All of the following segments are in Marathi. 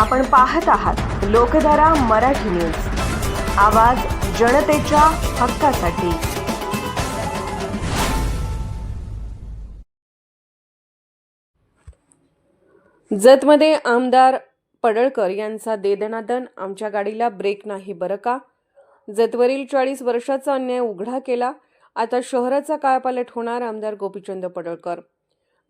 आपण पाहत आहात लोकधारा मराठी न्यूज. आवाज जनतेच्या हक्कासाठी. जतमध्ये आमदार पडळकर यांचा देदनादन आमच्या गाडीला ब्रेक नाही बरं का? जतवरील चाळीस वर्षाचा अन्याय उघडा केला आता शहराचा कायापालट होणार आमदार गोपीचंद पडळकर.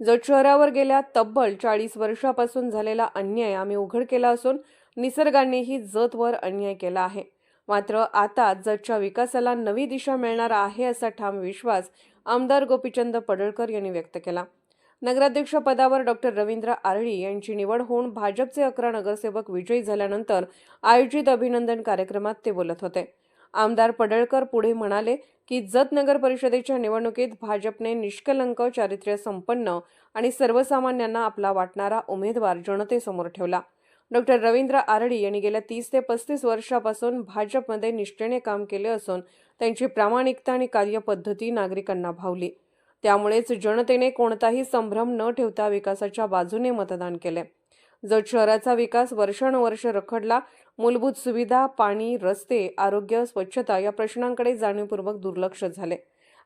जत शहरावर गेल्या तब्बल चाळीस वर्षापासून झालेला अन्याय आम्ही उघड केला असून निसर्गानेही जतवर अन्याय केला आहे. मात्र आता जतच्या विकासाला नवी दिशा मिळणार आहे असा ठाम विश्वास आमदार गोपीचंद पडळकर यांनी व्यक्त केला. नगराध्यक्ष पदावर डॉक्टर रवींद्र आरळी यांची निवड होऊन भाजपचे अकरा नगरसेवक विजयी झाल्यानंतर आयोजित अभिनंदन कार्यक्रमात ते बोलत होते. आमदार पडळकर पुढे म्हणाले की जत नगर परिषदेच्या निवडणुकीत भाजपने निष्कलंक चारित्र्य संपन्न आणि सर्वसामान्यांना आपला वाटणारा उमेदवार जनतेसमोर ठेवला. डॉक्टर रवींद्र आरडी यांनी गेल्या तीस ते पस्तीस वर्षापासून भाजपमध्ये निष्ठेने काम केले असून त्यांची प्रामाणिकता आणि कार्यपद्धती नागरिकांना भावली. त्यामुळेच जनतेने कोणताही संभ्रम न ठेवता विकासाच्या बाजूने मतदान केले. जत शहराचा विकास वर्षानुवर्ष रखडला मूलभूत सुविधा पाणी रस्ते आरोग्य स्वच्छता या प्रश्नांकडे जाणीवपूर्वक दुर्लक्ष झाले.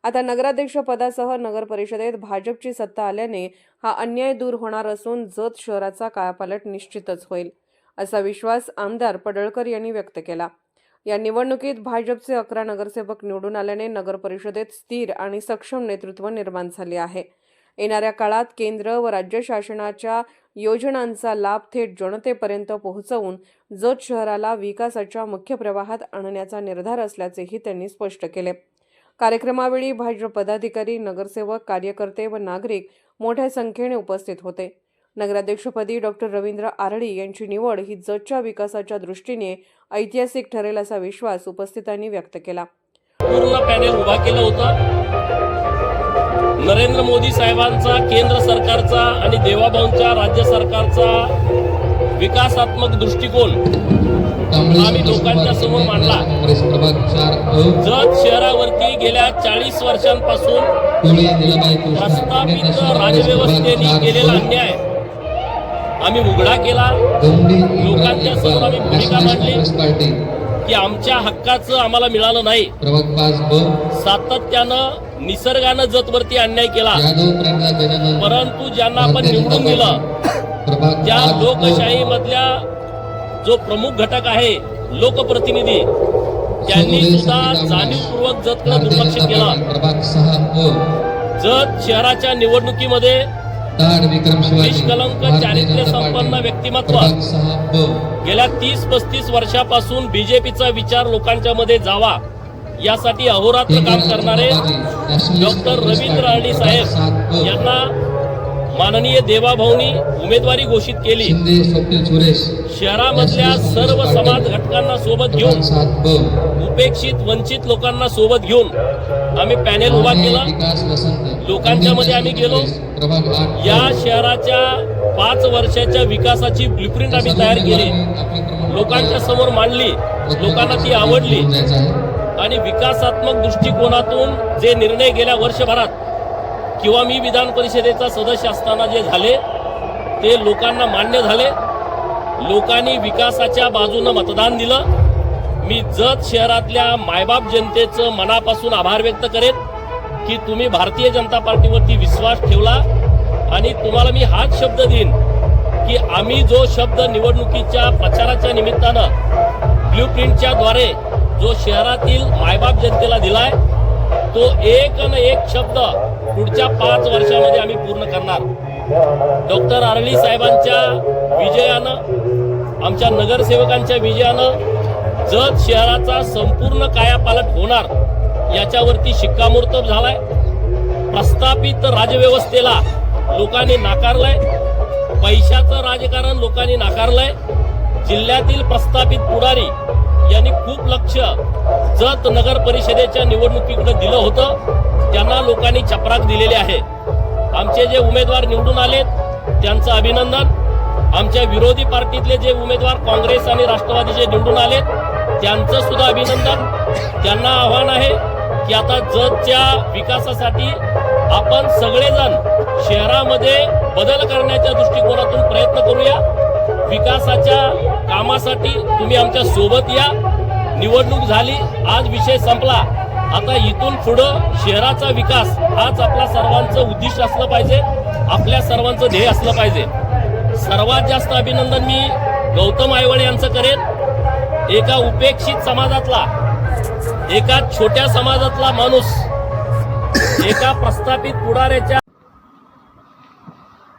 आता नगराध्यक्ष पदासह नगर परिषदेत भाजपची सत्ता आल्याने हा अन्याय दूर होणार असून जत शहराचा कायापालट निश्चितच होईल असा विश्वास आमदार पडळकर यांनी व्यक्त केला. या निवडणुकीत भाजपचे अकरा नगरसेवक निवडून आल्याने नगर परिषदेत स्थिर आणि सक्षम नेतृत्व निर्माण झाले आहे. येणाऱ्या काळात केंद्र व राज्य शासनाच्या योजनांचा लाभ थेट जनतेपर्यंत पोहोचवून जत शहराला विकासाच्या मुख्य प्रवाहात आणण्याचा निर्धार असल्याचेही त्यांनी स्पष्ट केले. कार्यक्रमावेळी भाजप पदाधिकारी नगरसेवक कार्यकर्ते व नागरिक मोठ्या संख्येने उपस्थित होते. नगराध्यक्षपदी डॉक्टर रवींद्र आरडी यांची निवड ही जतच्या विकासाच्या दृष्टीने ऐतिहासिक ठरेल असा विश्वास उपस्थितांनी व्यक्त केला. पूर्ण पॅनेल उभा केला होता. नरेंद्र मोदी साहेबांचा केंद्र सरकारचा आणि देवाभाऊंच्या राज्य सरकारचा विकासात्मक दृष्टिकोन आम्ही लोकांच्या समोर मांडला. जत शहरावरती गेल्या चाळीस वर्षांपासून प्रस्थापित राजव्यवस्थेने केलेला अन्याय. आम्ही उघडा केला. लोकांच्या समोर आम्ही भूमिका मांडली. की आमच्या हक्काचं आम्हाला मिळालं नाही. सातत्यानं निसर्गानं जतवरती अन्याय केला. परंतु ज्यांना आपण निवडून दिलं त्या लोकशाही मधल्या जो प्रमुख घटक आहे लोकप्रतिनिधी त्यांनी सुद्धा. जाणीवपूर्वक भारतीय दुर्लक्ष केलं. ब जत शहराच्या निवडणुकीमध्ये निष्कलंक चारित्र्य संपन्न व्यक्तिमत्व. गेल्या तीस पस्तीस वर्षापासून बीजेपीचा विचार लोकांच्या मध्ये जावा यासाठी अहोरात्र काम करणारे डॉक्टर रवींद्र आरडी साहेब यांना माननीय देवाभाऊनी उमेदवारी घोषित केली. शहरामधल्या सर्व समाज घटकांना सोबत घेऊन उपेक्षित वंचित लोकांना सोबत घेऊन आम्ही पॅनेल उभा केला. लोकांच्या मध्ये आम्ही गेलो. या शहराच्या पाच वर्षाच्या विकासाची ब्ल्यूप्रिंट आम्ही तयार केली. लोकांच्या समोर मांडली. लोकांना ती आवडली. आणि विकासात्मक दृष्टिकोनातून जे निर्णय गेल्या वर्षभरात किंवा मी विधान परिषदेचा सदस्य असताना जे झाले ते लोकांना मान्य झाले. लोकांनी विकासाच्या बाजूनं मतदान दिलं. मी जत शहरातल्या मायबाप जनतेचं मनापासून आभार व्यक्त करेन की तुम्ही भारतीय जनता पार्टीवरती विश्वास ठेवला आणि तुम्हाला मी हाच शब्द देईन की आम्ही जो शब्द निवडणुकीच्या प्रचाराच्या निमित्तानं ब्ल्यू प्रिंटच्या द्वारे जो शहरातील मायबाप जनतेला दिलाय तो एक न एक शब्द पुढच्या पाच वर्षामध्ये आम्ही पूर्ण करणार. डॉक्टर आरळी साहेबांच्या विजयानं आमच्या नगरसेवकांच्या विजयानं जत शहराचा संपूर्ण कायापालट होणार याच्यावरती शिक्कामोर्तब झालाय. प्रस्थापित राजव्यवस्थेला लोकांनी नाकारलंय. पैशाचं राजकारण लोकांनी नाकारलंय. जिल्ह्यातील प्रस्थापित पुढारी यांनी खूप लक्ष जत नगर परिषदेच्या निवडणुकीकडे दिलं होतं. त्यांना लोकांनी चपराक दिलेली आहे. आमचे जे उमेदवार निवडून आलेत त्यांचं अभिनंदन. आमच्या विरोधी पार्टीतले जे उमेदवार काँग्रेस आणि राष्ट्रवादीचे निवडून आलेत त्यांचं सुद्धा अभिनंदन. त्यांना आव्हान आहे की आता जतच्या विकासासाठी आपण सगळेजण शहरामध्ये बदल करण्याच्या दृष्टिकोनातून प्रयत्न करूया. विकासाच्या कामासाठी तुम्ही आमच्यासोबत या. निवडणूक झाली आज विषय संपला. आता इथून पुढं शहराचा विकास हाच आपला सर्वांचं उद्दिष्ट असलं पाहिजे. आपल्या सर्वांचं ध्येय असलं पाहिजे. सर्वात जास्त अभिनंदन मी गौतम आयवळे यांचं करेन. एका उपेक्षित समाजातला एका छोट्या समाजातला माणूस एका प्रस्थापित पुढाऱ्याच्या